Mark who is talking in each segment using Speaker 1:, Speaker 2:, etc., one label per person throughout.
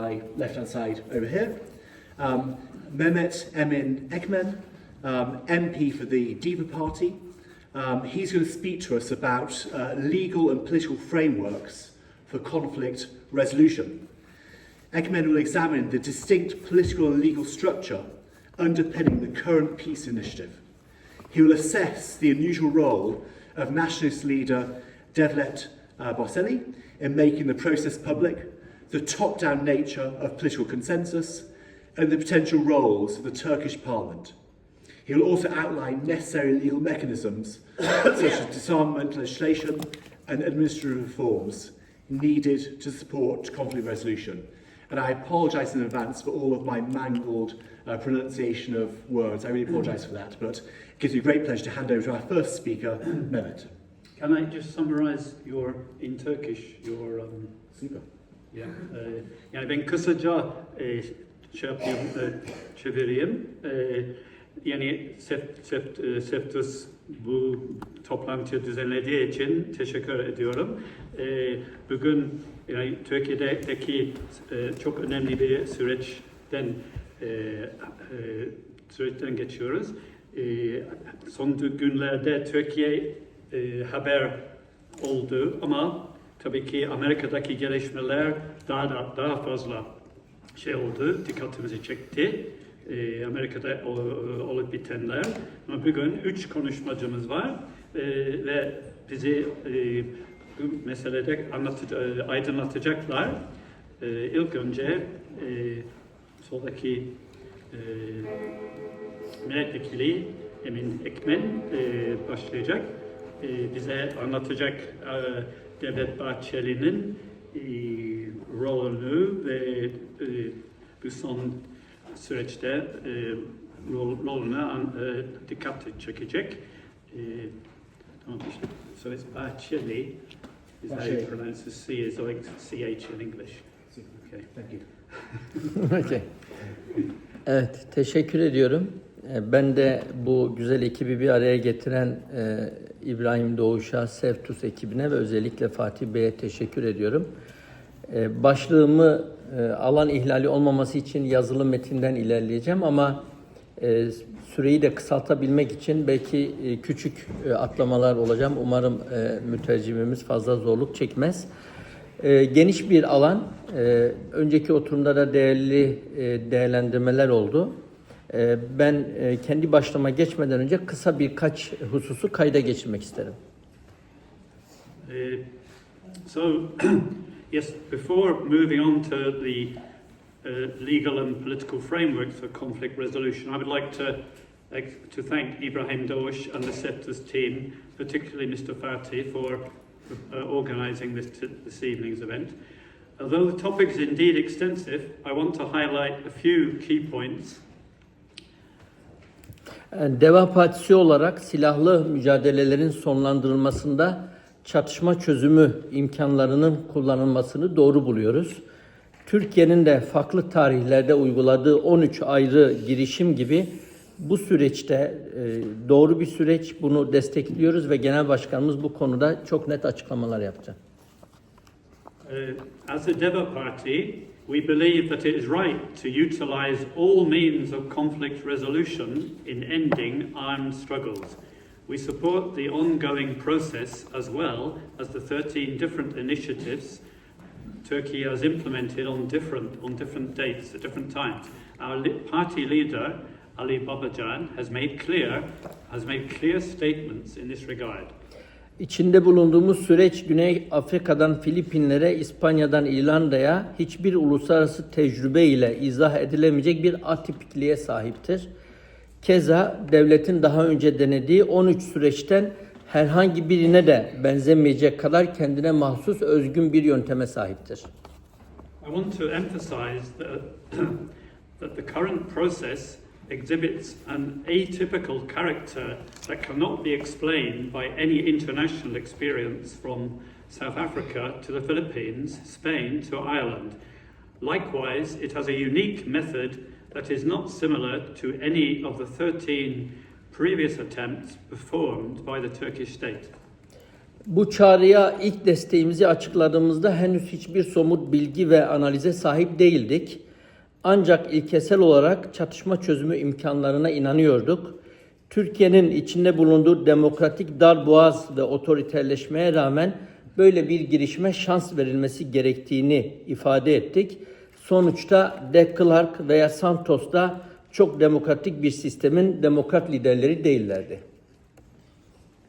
Speaker 1: my left hand side over here. Um, Mehmet Emin Ekmen, um, MP for the DEVA Party. Um, he's going to speak to us about uh, legal and political frameworks for conflict resolution. Ekmen will examine the distinct political and legal structure underpinning the current peace initiative. He will assess the unusual role of nationalist leader Devlet uh, Boselli in making the process public, the top-down nature of political consensus, and the potential roles of the Turkish parliament. He will also outline necessary legal mechanisms such as disarmament legislation and administrative reforms needed to support conflict resolution. And I apologise in advance for all of my mangled uh, pronunciation of words. I really apologise for that, but it gives me great pleasure to hand over to our first speaker, Mehmet.
Speaker 2: Can I just summarize your in Turkish your um,
Speaker 1: Super.
Speaker 2: E, yani ben kısaca e, şey yapayım, e, çevireyim. E, yani Seft, Seft, e, Seftus bu toplantıyı düzenlediği için teşekkür ediyorum. E, bugün yani Türkiye'deki e, çok önemli bir süreçten e, e, süreçten geçiyoruz. E, son günlerde Türkiye e, haber oldu ama tabii ki Amerika'daki gelişmeler daha da daha fazla şey oldu, dikkatimizi çekti. E, Amerika'da ol- olup bitenler. Ama bugün üç konuşmacımız var e, ve bizi e, bu meselede anlatı, e, aydınlatacaklar. E, önce e, soldaki e, milletvekili Emin Ekmen e, başlayacak. E, bize anlatacak e, Devlet Bahçeli'nin e, rolünü ve e, bu son süreçte e, rol, rolüne an, e, dikkat çekecek. E, tamam işte. So it's Bahçeli. Is how you pronounce the C is like CH in English. Okay.
Speaker 1: Thank you.
Speaker 3: Okey. Evet, teşekkür ediyorum. E, Ben de bu güzel ekibi bir araya getiren e, İbrahim Doğuş'a, Sevtus ekibine ve özellikle Fatih Bey'e teşekkür ediyorum. E, başlığımı e, alan ihlali olmaması için yazılı metinden ilerleyeceğim ama e, süreyi de kısaltabilmek için belki e, küçük e, atlamalar olacağım. Umarım e, mütercimimiz fazla zorluk çekmez. E, geniş bir alan. E, önceki oturumda da değerli e, değerlendirmeler oldu. E, ben e, kendi başlama geçmeden önce kısa birkaç hususu kayda geçirmek isterim.
Speaker 2: Uh, so, yes, before moving on to the uh, legal and political frameworks for conflict resolution, I would like to like, to thank Ibrahim Dosh and the SEPTAS team, particularly Mr. Fati, for uh, organising this, this evening's event. Although the topic is indeed extensive, I want to highlight a few key points
Speaker 3: Yani Deva Partisi olarak silahlı mücadelelerin sonlandırılmasında çatışma çözümü imkanlarının kullanılmasını doğru buluyoruz. Türkiye'nin de farklı tarihlerde uyguladığı 13 ayrı girişim gibi bu süreçte e, doğru bir süreç bunu destekliyoruz ve Genel Başkanımız bu konuda çok net açıklamalar yaptı.
Speaker 2: Uh, as a DEVA party, we believe that it is right to utilise all means of conflict resolution in ending armed struggles. We support the ongoing process as well as the 13 different initiatives Turkey has implemented on different, on different dates at different times. Our party leader, Ali Babajan, has made clear, has made clear statements in this regard.
Speaker 3: İçinde bulunduğumuz süreç Güney Afrika'dan Filipinlere, İspanya'dan İrlanda'ya hiçbir uluslararası tecrübe ile izah edilemeyecek bir atipikliğe sahiptir. Keza devletin daha önce denediği 13 süreçten herhangi birine de benzemeyecek kadar kendine mahsus özgün bir yönteme sahiptir.
Speaker 2: I want to emphasize that, that the current process exhibits an atypical character that cannot be explained by any international experience from South Africa to the Philippines, Spain to Ireland. Likewise, it has a unique method that is not similar to any of the 13 previous attempts performed by the Turkish state.
Speaker 3: Bu çağrıya ilk desteğimizi açıkladığımızda henüz hiçbir somut bilgi ve analize sahip değildik. Ancak ilkesel olarak çatışma çözümü imkanlarına inanıyorduk. Türkiye'nin içinde bulunduğu demokratik darboğaz ve otoriterleşmeye rağmen böyle bir girişime şans verilmesi gerektiğini ifade ettik. Sonuçta De Klerk veya Santos da çok demokratik bir sistemin demokrat liderleri değillerdi.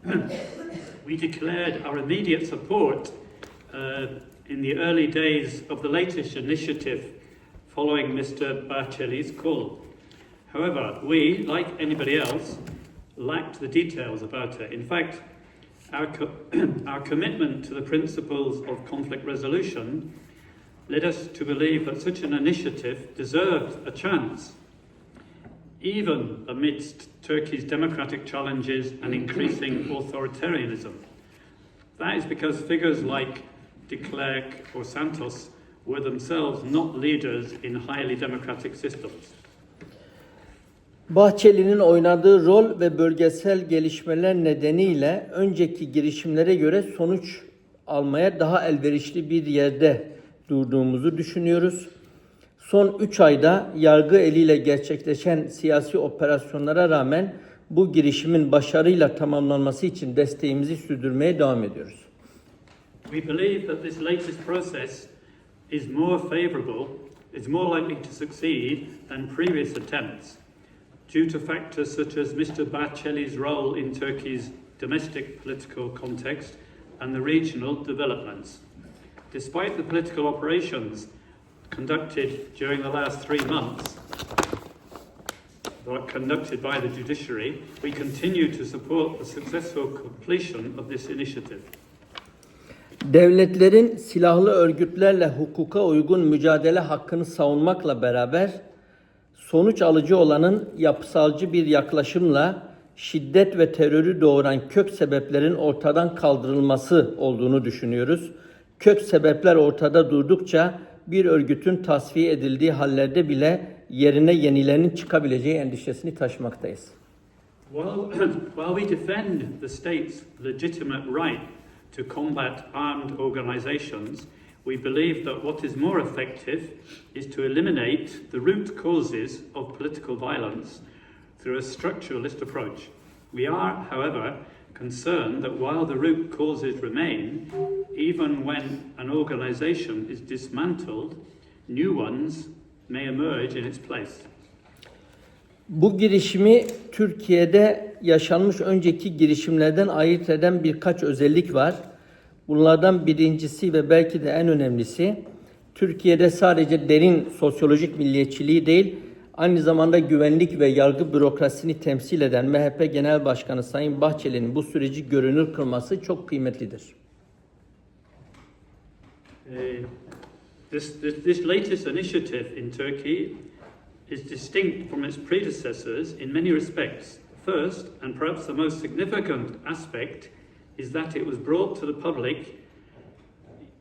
Speaker 2: We declared our immediate support uh, in the early days of the latest initiative following Mr. Bachelli's call. However, we, like anybody else, lacked the details about it. In fact, our, co- our commitment to the principles of conflict resolution led us to believe that such an initiative deserved a chance, even amidst Turkey's democratic challenges and increasing authoritarianism. That is because figures like de Klerk or Santos were themselves not leaders in highly democratic systems.
Speaker 3: Bahçeli'nin oynadığı rol ve bölgesel gelişmeler nedeniyle önceki girişimlere göre sonuç almaya daha elverişli bir yerde durduğumuzu düşünüyoruz. Son 3 ayda yargı eliyle gerçekleşen siyasi operasyonlara rağmen bu girişimin başarıyla tamamlanması için desteğimizi sürdürmeye devam ediyoruz.
Speaker 2: We believe that this latest process is more favourable, is more likely to succeed than previous attempts, due to factors such as Mr. Bacelli's role in Turkey's domestic political context and the regional developments. Despite the political operations conducted during the last three months, conducted by the judiciary, we continue to support the successful completion of this initiative.
Speaker 3: Devletlerin silahlı örgütlerle hukuka uygun mücadele hakkını savunmakla beraber sonuç alıcı olanın yapısalcı bir yaklaşımla şiddet ve terörü doğuran kök sebeplerin ortadan kaldırılması olduğunu düşünüyoruz. Kök sebepler ortada durdukça bir örgütün tasfiye edildiği hallerde bile yerine yenilerinin çıkabileceği endişesini taşımaktayız.
Speaker 2: While, while we defend the state's legitimate right to combat armed organizations, we believe that what is more effective is to eliminate the root causes of political violence through a structuralist approach. We are, however, concerned that while the root causes remain, even when an organization is dismantled, new ones may emerge in its place.
Speaker 3: Bu girişimi Türkiye'de yaşanmış önceki girişimlerden ayırt eden birkaç özellik var. Bunlardan birincisi ve belki de en önemlisi Türkiye'de sadece derin sosyolojik milliyetçiliği değil, aynı zamanda güvenlik ve yargı bürokrasisini temsil eden MHP Genel Başkanı Sayın Bahçeli'nin bu süreci görünür kılması çok kıymetlidir.
Speaker 2: Uh, this, this, this latest initiative in Turkey is distinct from its predecessors in many respects. First, and perhaps the most significant aspect, is that it was brought to the public,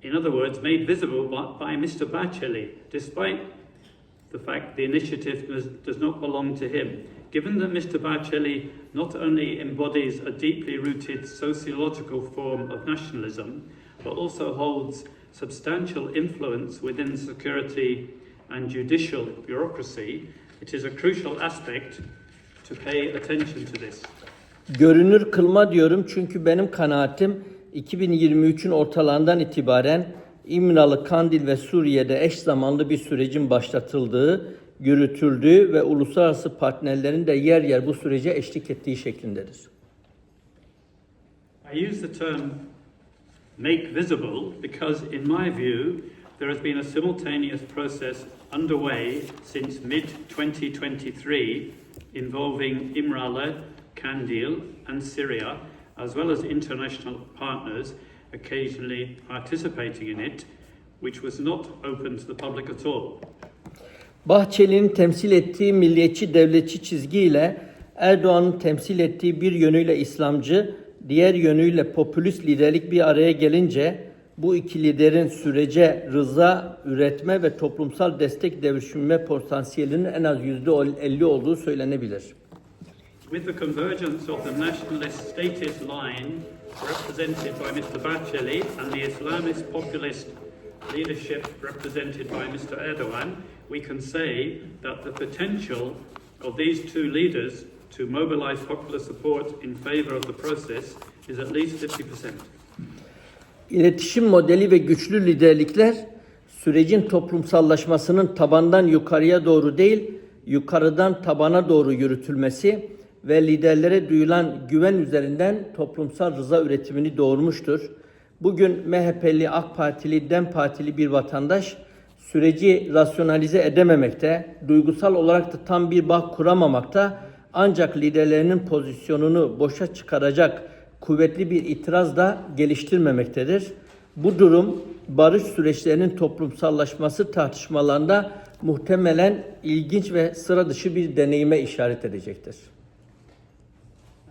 Speaker 2: in other words, made visible by, by Mr. Bachelli, despite the fact the initiative does, does not belong to him. Given that Mr. Bachelli not only embodies a deeply rooted sociological form of nationalism, but also holds substantial influence within security and judicial bureaucracy, it is a crucial aspect to pay attention to this.
Speaker 3: Görünür kılma diyorum çünkü benim kanaatim 2023'ün ortalarından itibaren İmralı, Kandil ve Suriye'de eş zamanlı bir sürecin başlatıldığı, yürütüldüğü ve uluslararası partnerlerin de yer yer bu sürece eşlik ettiği şeklindedir.
Speaker 2: I use the term make visible because, in my view, there has been a simultaneous process underway since mid 2023 involving Imrale, Kandil, and Syria, as well as international partners occasionally participating in it, which was not open to the public at all.
Speaker 3: Bahçeli'nin temsil ettiği milliyetçi devletçi çizgiyle Erdoğan'ın temsil ettiği bir yönüyle İslamcı, diğer yönüyle popülist liderlik bir araya gelince bu iki liderin sürece rıza üretme ve toplumsal destek devşirme potansiyelinin en az yüzde 50 olduğu söylenebilir.
Speaker 2: with the convergence of the nationalist statist line represented by Mr. Bacheli and the Islamist populist leadership represented by Mr. Erdogan, we can say that the potential of these two leaders to mobilize popular support in favor of the process is at least 50%.
Speaker 3: İletişim modeli ve güçlü liderlikler sürecin toplumsallaşmasının tabandan yukarıya doğru değil, yukarıdan tabana doğru yürütülmesi ve liderlere duyulan güven üzerinden toplumsal rıza üretimini doğurmuştur. Bugün MHP'li, AK Partili, DEM Partili bir vatandaş süreci rasyonalize edememekte, duygusal olarak da tam bir bağ kuramamakta ancak liderlerinin pozisyonunu boşa çıkaracak kuvvetli bir itiraz da geliştirmemektedir. Bu durum barış süreçlerinin toplumsallaşması tartışmalarında muhtemelen ilginç ve sıra dışı bir deneyime işaret edecektir.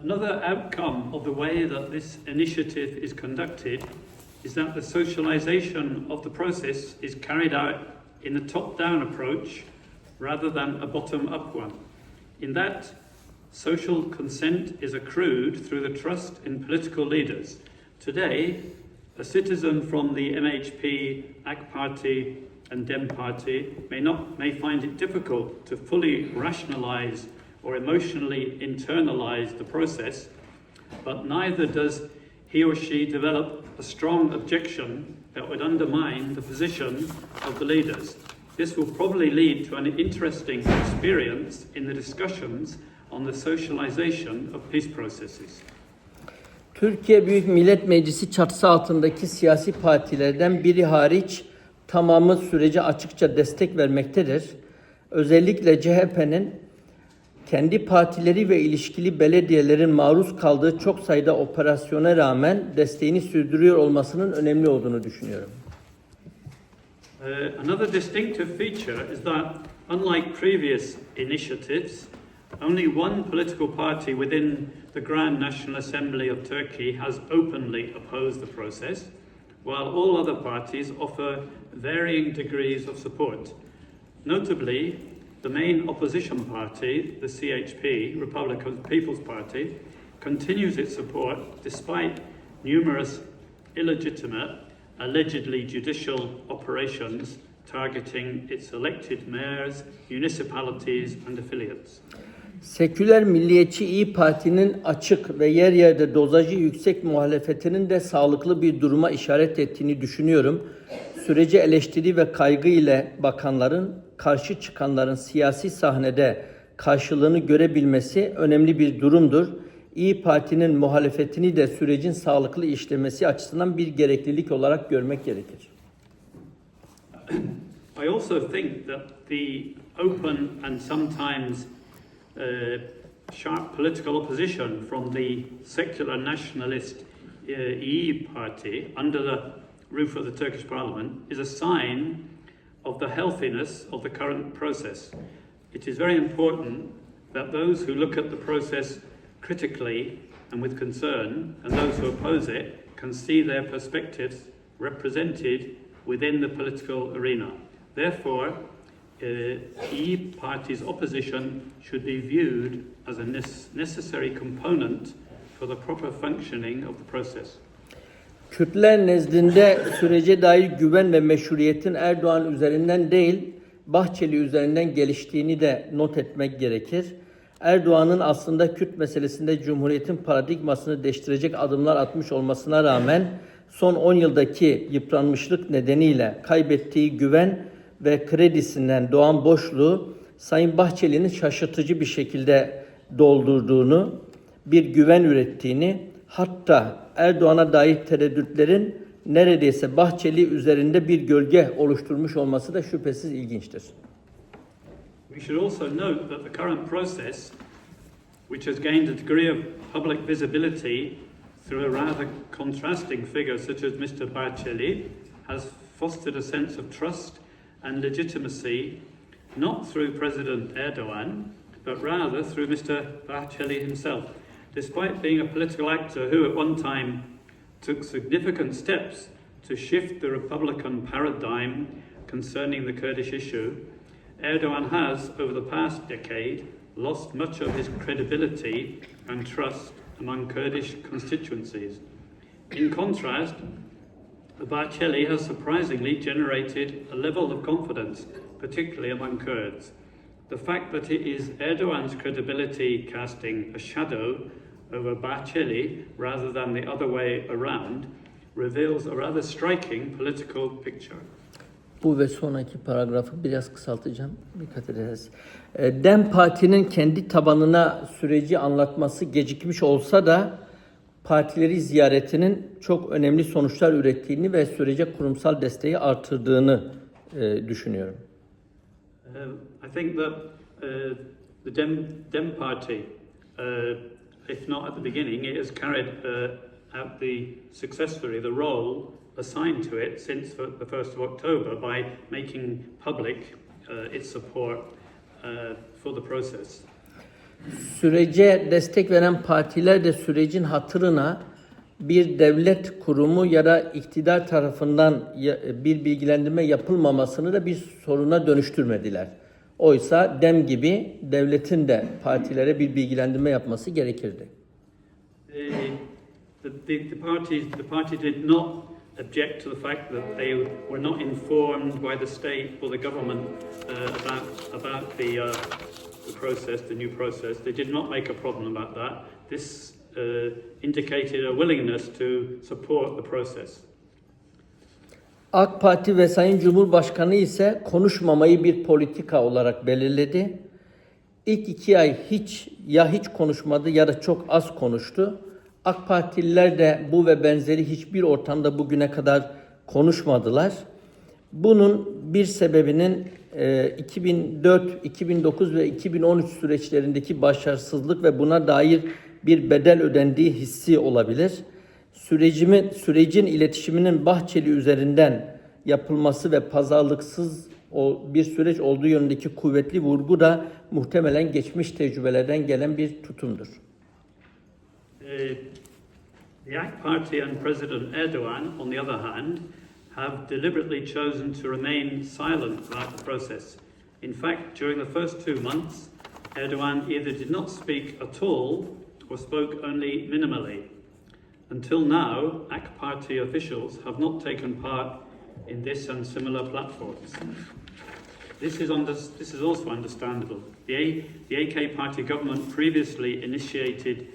Speaker 2: Another outcome of the way that this initiative is conducted is that the socialization of the process is carried out in a top down approach rather than a bottom up one. In that, social consent is accrued through the trust in political leaders. Today, a citizen from the MHP, AK Party, and Dem Party may not may find it difficult to fully rationalize or emotionally internalize the process, but neither does he or she develop a strong objection that would undermine the position of the leaders. This will probably lead to an interesting experience in the discussions on the socialization of peace processes.
Speaker 3: Türkiye Büyük Millet Meclisi çatısı altındaki siyasi partilerden biri hariç tamamı sürece açıkça destek vermektedir. Özellikle CHP'nin kendi partileri ve ilişkili belediyelerin maruz kaldığı çok sayıda operasyona rağmen desteğini sürdürüyor olmasının önemli olduğunu düşünüyorum.
Speaker 2: Uh, another distinctive feature is that, unlike previous initiatives, only one political party within the Grand National Assembly of Turkey has openly opposed the process, while all other parties offer varying degrees of support. Notably, the main opposition party, the CHP, Republican People's Party, continues its support despite numerous illegitimate, allegedly judicial operations targeting its elected mayors, municipalities, and affiliates.
Speaker 3: Seküler Milliyetçi İyi Parti'nin açık ve yer yerde dozajı yüksek muhalefetinin de sağlıklı bir duruma işaret ettiğini düşünüyorum. Süreci eleştiri ve kaygı ile bakanların, karşı çıkanların siyasi sahnede karşılığını görebilmesi önemli bir durumdur. İyi Parti'nin muhalefetini de sürecin sağlıklı işlemesi açısından bir gereklilik olarak görmek gerekir.
Speaker 2: I also think that the open and sometimes sharp political opposition from the secular nationalist uh, EE party under the roof of the Turkish parliament is a sign of the healthiness of the current process. It is very important that those who look at the process critically and with concern, and those who oppose it, can see their perspectives represented within the political arena. Therefore, uh, E Party's opposition should be viewed as a necessary component for the proper functioning of the process.
Speaker 3: Kürtler nezdinde sürece dair güven ve meşruiyetin Erdoğan üzerinden değil, Bahçeli üzerinden geliştiğini de not etmek gerekir. Erdoğan'ın aslında Kürt meselesinde Cumhuriyet'in paradigmasını değiştirecek adımlar atmış olmasına rağmen son 10 yıldaki yıpranmışlık nedeniyle kaybettiği güven ve kredisinden doğan boşluğu Sayın Bahçeli'nin şaşırtıcı bir şekilde doldurduğunu, bir güven ürettiğini, hatta Erdoğan'a dair tereddütlerin neredeyse Bahçeli üzerinde bir gölge oluşturmuş olması da şüphesiz ilginçtir.
Speaker 2: We should also note that the current process, which has gained a degree of public visibility through a rather contrasting figure such as Mr. Barcelli, has fostered a sense of trust and legitimacy not through President Erdogan, but rather through Mr. Barcelli himself. Despite being a political actor who at one time took significant steps to shift the Republican paradigm concerning the Kurdish issue, Erdogan has, over the past decade, lost much of his credibility and trust among Kurdish constituencies. In contrast, Bahçeli has surprisingly generated a level of confidence, particularly among Kurds. The fact that it is Erdogan's credibility casting a shadow over Bahçeli rather than the other way around reveals a rather striking political picture.
Speaker 3: Bu ve sonraki paragrafı biraz kısaltacağım. Dikkat ederiz. E, Dem Parti'nin kendi tabanına süreci anlatması gecikmiş olsa da partileri ziyaretinin çok önemli sonuçlar ürettiğini ve sürece kurumsal desteği artırdığını e, düşünüyorum.
Speaker 2: Um, I think that uh, the Dem, Dem Party, uh, if not at the beginning, it has carried uh, out the successfully the role assigned to it since the the 1st of October by making public uh, its support uh, for the process.
Speaker 3: Sürece destek veren partiler de sürecin hatırına bir devlet kurumu ya da iktidar tarafından bir bilgilendirme yapılmamasını da bir soruna dönüştürmediler. Oysa dem gibi devletin de partilere bir bilgilendirme yapması gerekirdi.
Speaker 2: The, the, the, parties, the party did not object to the fact that they were not informed by the state or the government uh, about about the uh, process, the new process. They did not make a problem about that. This uh, indicated a willingness to support the process.
Speaker 3: AK Parti ve Sayın Cumhurbaşkanı ise konuşmamayı bir politika olarak belirledi. İlk iki ay hiç ya hiç konuşmadı ya da çok az konuştu. AK Partililer de bu ve benzeri hiçbir ortamda bugüne kadar konuşmadılar. Bunun bir sebebinin e, 2004, 2009 ve 2013 süreçlerindeki başarısızlık ve buna dair bir bedel ödendiği hissi olabilir. Sürecimin, sürecin iletişiminin Bahçeli üzerinden yapılması ve pazarlıksız o bir süreç olduğu yönündeki kuvvetli vurgu da muhtemelen geçmiş tecrübelerden gelen bir tutumdur.
Speaker 2: Uh, the AK Party and President Erdogan, on the other hand, have deliberately chosen to remain silent about the process. In fact, during the first two months, Erdogan either did not speak at all or spoke only minimally. Until now, AK Party officials have not taken part in this and similar platforms. This is, under, this is also understandable. The, A, the AK Party government previously initiated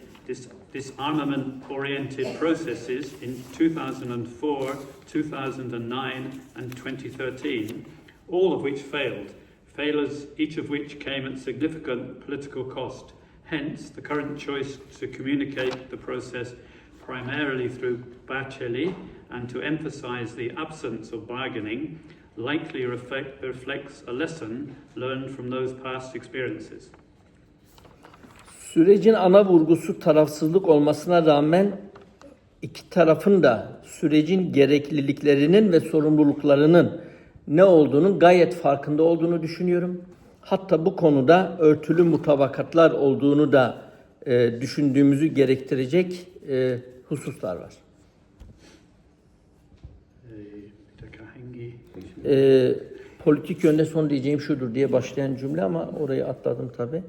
Speaker 2: dis, disarmament-oriented processes in 2004, 2009 and 2013, all of which failed, failures each of which came at significant political cost. Hence, the current choice to communicate the process primarily through Bacheli and to emphasize the absence of bargaining likely reflect, reflects a lesson learned from those past experiences.
Speaker 3: Sürecin ana vurgusu tarafsızlık olmasına rağmen iki tarafın da sürecin gerekliliklerinin ve sorumluluklarının ne olduğunun gayet farkında olduğunu düşünüyorum. Hatta bu konuda örtülü mutabakatlar olduğunu da e, düşündüğümüzü gerektirecek e, hususlar var. E, politik yönde son diyeceğim şudur diye başlayan cümle ama orayı atladım tabi.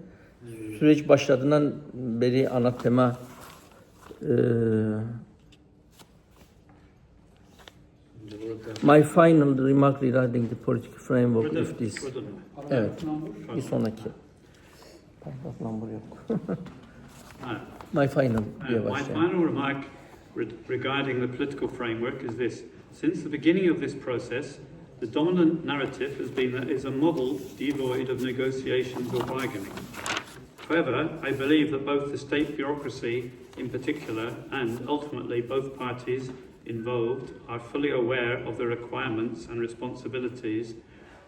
Speaker 3: Süreç başladığından beri ana tema e, My final remark regarding the political framework
Speaker 2: Burada-
Speaker 3: if this. Evet. Bir sonraki. Paragraf number yok. My final diye
Speaker 2: my final remark re- regarding the political framework is this. Since the beginning of this process, the dominant narrative has been that it's a model devoid of negotiations or bargaining. However, I believe that both the state bureaucracy in particular and ultimately both parties involved are fully aware of the requirements and responsibilities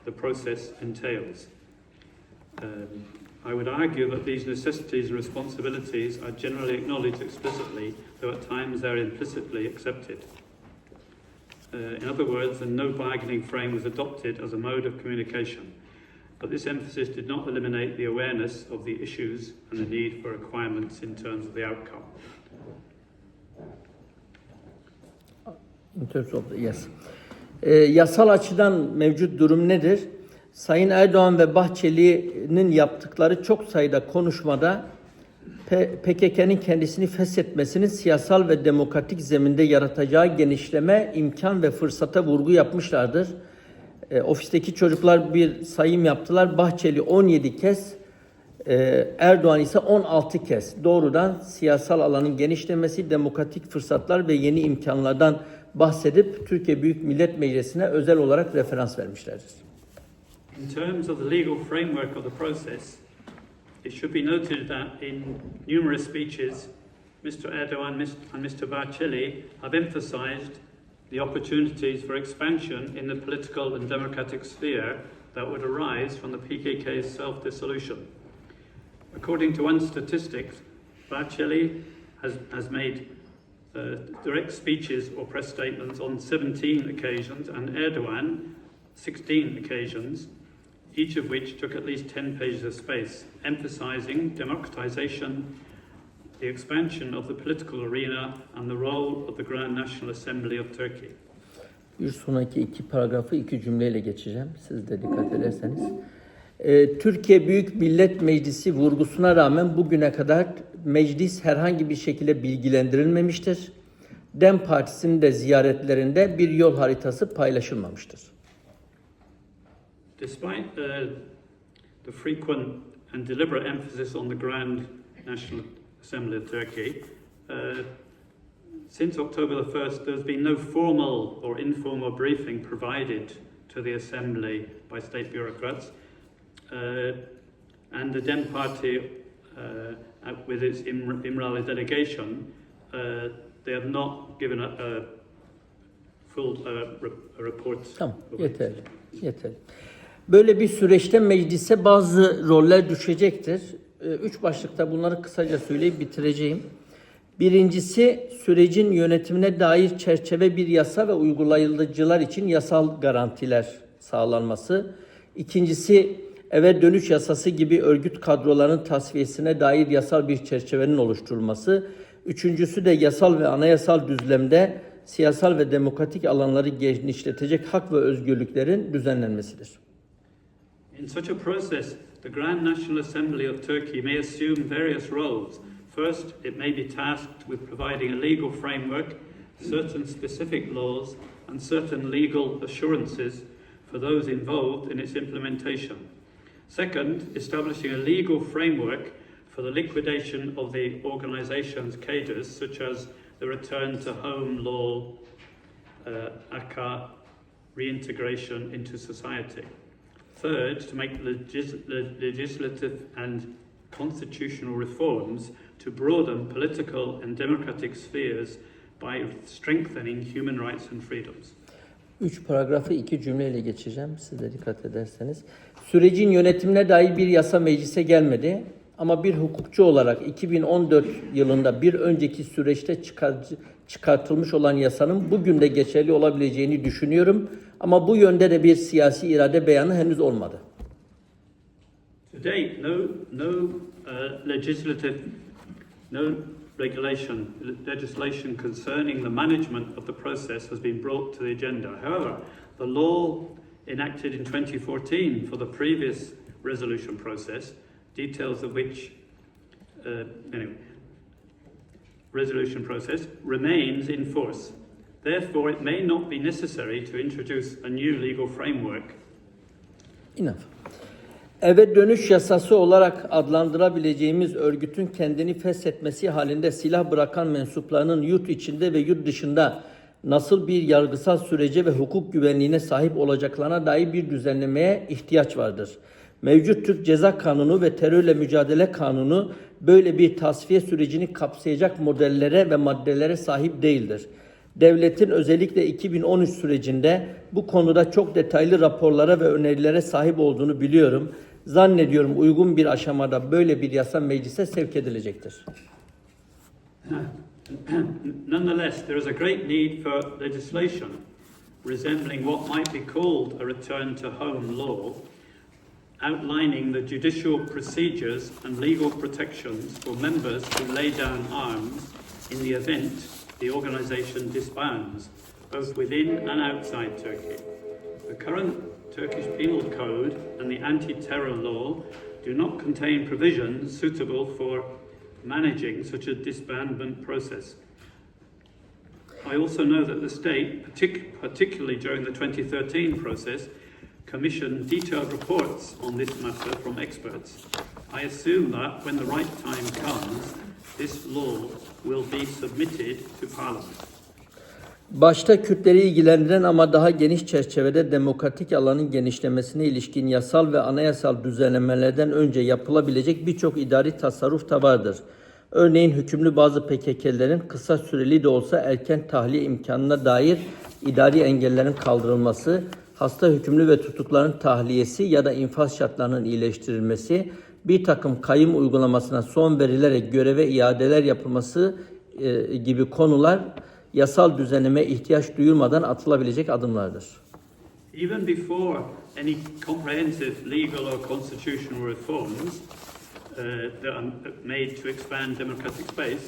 Speaker 2: the process entails. Um, I would argue that these necessities and responsibilities are generally acknowledged explicitly, though at times they are implicitly accepted. Uh, in other words, a no bargaining frame was adopted as a mode of communication. But this emphasis did not eliminate the awareness of the issues and the need for requirements in terms of the outcome.
Speaker 3: In terms of the- yes. Ee, yasal açıdan mevcut durum nedir? Sayın Erdoğan ve Bahçeli'nin yaptıkları çok sayıda konuşmada P- PKK'nın kendisini feshetmesinin siyasal ve demokratik zeminde yaratacağı genişleme, imkan ve fırsata vurgu yapmışlardır. E, ofisteki çocuklar bir sayım yaptılar. Bahçeli 17 kez, e, Erdoğan ise 16 kez doğrudan siyasal alanın genişlemesi, demokratik fırsatlar ve yeni imkanlardan bahsedip Türkiye Büyük Millet Meclisi'ne özel olarak referans vermişlerdir.
Speaker 2: In terms of the legal framework of the process, it should be noted that in numerous speeches, Mr. Erdogan and Mr. Barcelli have emphasized the opportunities for expansion in the political and democratic sphere that would arise from the PKK's self dissolution. According to one statistic, Barcelli has, has made uh, direct speeches or press statements on 17 occasions, and Erdogan 16 occasions, each of which took at least 10 pages of space, emphasizing democratization, the expansion of the political arena, and the role of the Grand National Assembly of Turkey.
Speaker 3: Bir sonraki iki paragrafı iki cümleyle geçeceğim. Siz de dikkat ederseniz. Ee, Türkiye Büyük Millet Meclisi vurgusuna rağmen bugüne kadar meclis herhangi bir şekilde bilgilendirilmemiştir. DEM Partisi'nin de ziyaretlerinde bir yol haritası paylaşılmamıştır.
Speaker 2: Despite uh, the frequent and deliberate emphasis on the Grand National Assembly of Turkey, uh, since October the 1st, there's been no formal or informal briefing provided to the Assembly by state bureaucrats. Uh, and the DEM party, uh, with its Im- Imrali delegation, uh, they have not given a, a full uh, a report.
Speaker 3: Tamam, yeterli. Yeterli. Böyle bir süreçte meclise bazı roller düşecektir. Ee, Üç başlıkta bunları kısaca söyleyip bitireceğim. Birincisi sürecin yönetimine dair çerçeve bir yasa ve uygulayıcılar için yasal garantiler sağlanması. İkincisi eve dönüş yasası gibi örgüt kadrolarının tasfiyesine dair yasal bir çerçevenin oluşturulması. Üçüncüsü de yasal ve anayasal düzlemde siyasal ve demokratik alanları genişletecek hak ve özgürlüklerin düzenlenmesidir.
Speaker 2: In such a process, the Grand National Assembly of Turkey may assume various roles. First, it may be tasked with providing a legal framework, certain specific laws, and certain legal assurances for those involved in its implementation. Second, establishing a legal framework for the liquidation of the organization's cadres, such as the return to home law, uh, ACA reintegration into society. Third, to make legis- le- legislative and constitutional reforms to broaden political and democratic spheres by strengthening human rights and freedoms.
Speaker 3: Üç paragrafı iki cümleyle geçeceğim. Siz de dikkat ederseniz. Sürecin yönetimine dair bir yasa meclise gelmedi. Ama bir hukukçu olarak 2014 yılında bir önceki süreçte çıkar- çıkartılmış olan yasanın bugün de geçerli olabileceğini düşünüyorum. Ama bu yönde de bir siyasi irade beyanı henüz olmadı.
Speaker 2: To date, no, no uh, legislative, no regulation, legislation concerning the management of the process has been brought to the agenda. However, the law enacted in 2014 for the previous resolution process, details of which, uh, anyway, resolution process remains in force. Therefore, it may not be necessary to introduce a new legal framework
Speaker 3: Enough. Eve dönüş yasası olarak adlandırabileceğimiz örgütün kendini feshetmesi halinde silah bırakan mensuplarının yurt içinde ve yurt dışında nasıl bir yargısal sürece ve hukuk güvenliğine sahip olacaklarına dair bir düzenlemeye ihtiyaç vardır. Mevcut Türk Ceza Kanunu ve Terörle Mücadele Kanunu böyle bir tasfiye sürecini kapsayacak modellere ve maddelere sahip değildir. Devletin özellikle 2013 sürecinde bu konuda çok detaylı raporlara ve önerilere sahip olduğunu biliyorum. Zannediyorum uygun bir aşamada böyle bir yasa meclise sevk edilecektir.
Speaker 2: Nonetheless, there is a great need for legislation resembling what might be called a return to home law, outlining the judicial procedures and legal protections for members who lay down arms in the event the organisation disbands, both within and outside Turkey. The current Turkish Penal Code and the anti-terror law do not contain provisions suitable for managing such a disbandment process. I also know that the state, partic- particularly during the 2013 process, commissioned detailed reports on this matter from experts. I assume that when the right time comes, this law will be submitted to Parliament.
Speaker 3: Başta Kürtleri ilgilendiren ama daha geniş çerçevede demokratik alanın genişlemesine ilişkin yasal ve anayasal düzenlemelerden önce yapılabilecek birçok idari tasarruf da vardır. Örneğin hükümlü bazı PKK'lerin kısa süreli de olsa erken tahliye imkanına dair idari engellerin kaldırılması, hasta hükümlü ve tutukların tahliyesi ya da infaz şartlarının iyileştirilmesi, bir takım kayım uygulamasına son verilerek göreve iadeler yapılması e, gibi konular yasal düzenleme ihtiyaç duyulmadan atılabilecek adımlardır.
Speaker 2: Even before any comprehensive legal or constitutional reforms uh, that are made to expand democratic space,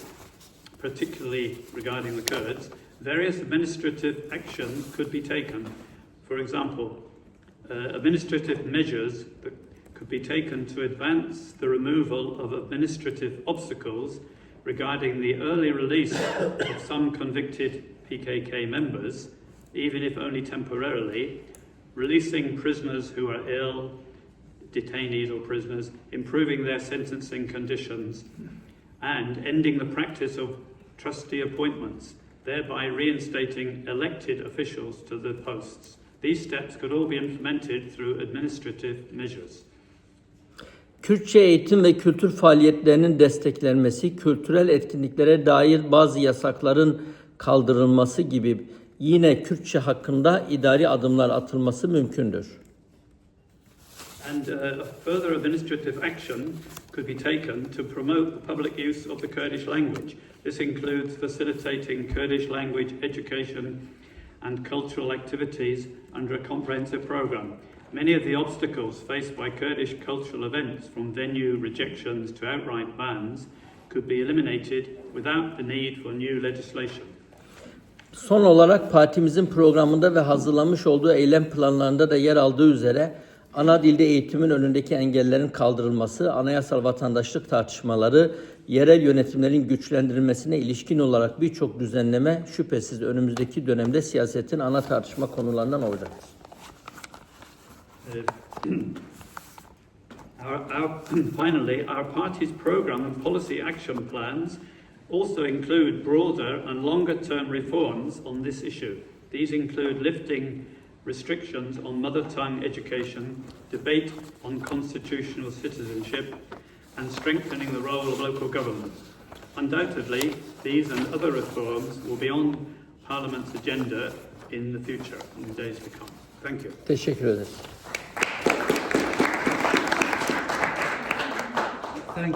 Speaker 2: particularly regarding the Kurds, various administrative actions could be taken. For example, uh, administrative measures that could be taken to advance the removal of administrative obstacles regarding the early release of some convicted PKK members, even if only temporarily, releasing prisoners who are ill, detainees or prisoners, improving their sentencing conditions, and ending the practice of trustee appointments, thereby reinstating elected officials to the posts. These steps could all be implemented through administrative measures.
Speaker 3: Kürtçe eğitim ve kültür faaliyetlerinin desteklenmesi, kültürel etkinliklere dair bazı yasakların kaldırılması gibi yine Kürtçe hakkında idari adımlar atılması mümkündür.
Speaker 2: And uh, further administrative action could be taken to promote the public use of the Kurdish language. This includes facilitating Kurdish language education and cultural activities under a comprehensive program. Many of the obstacles faced by Kurdish cultural events, from venue rejections to outright bans, could be eliminated without the need for new legislation.
Speaker 3: Son olarak partimizin programında ve hazırlamış olduğu eylem planlarında da yer aldığı üzere ana dilde eğitimin önündeki engellerin kaldırılması, anayasal vatandaşlık tartışmaları, yerel yönetimlerin güçlendirilmesine ilişkin olarak birçok düzenleme şüphesiz önümüzdeki dönemde siyasetin ana tartışma konularından olacaktır.
Speaker 2: Our, our, finally, our party's programme and policy action plans also include broader and longer term reforms on this issue. These include lifting restrictions on mother tongue education, debate on constitutional citizenship, and strengthening the role of local government. Undoubtedly, these and other reforms will be on Parliament's agenda in the future, in the days to come. Thank you.
Speaker 3: Teşekkür ederiz.
Speaker 1: Thank